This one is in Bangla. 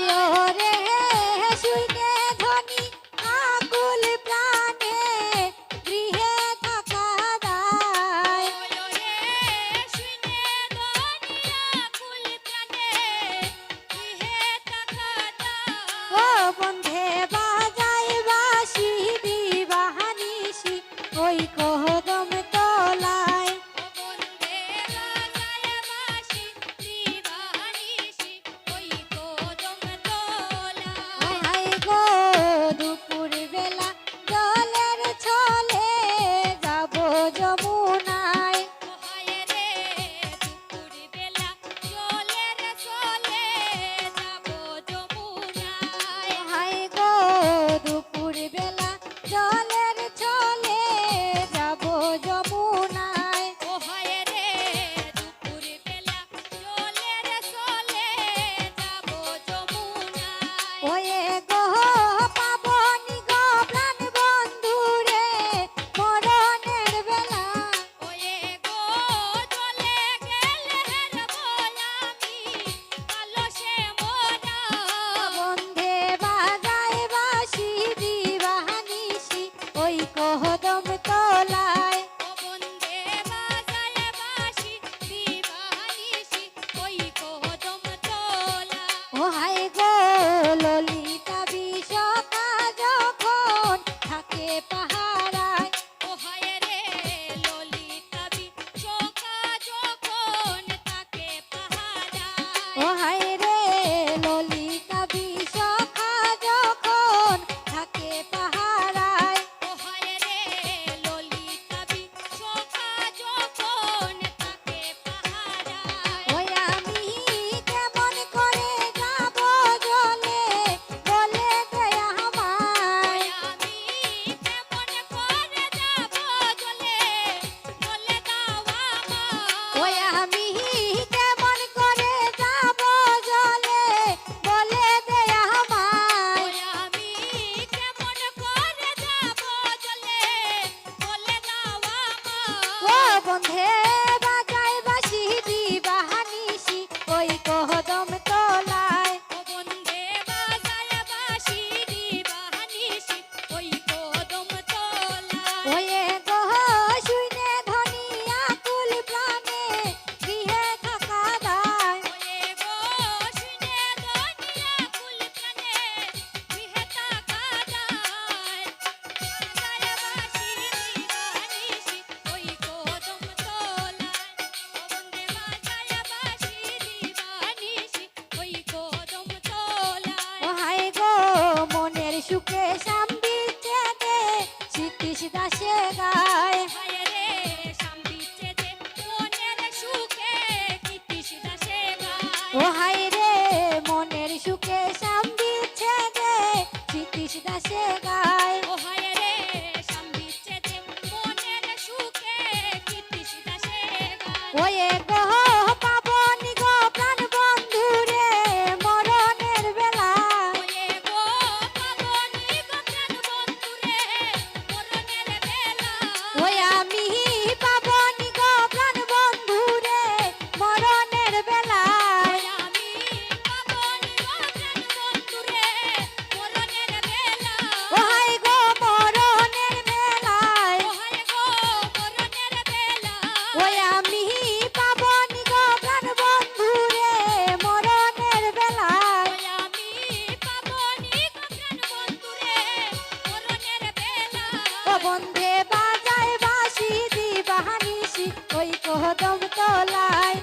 যায় কদম তলায়। ও হায় গো 我也 বন্ধে বাজায় বাসি দিবাহানিসি ওই কদম তলায়।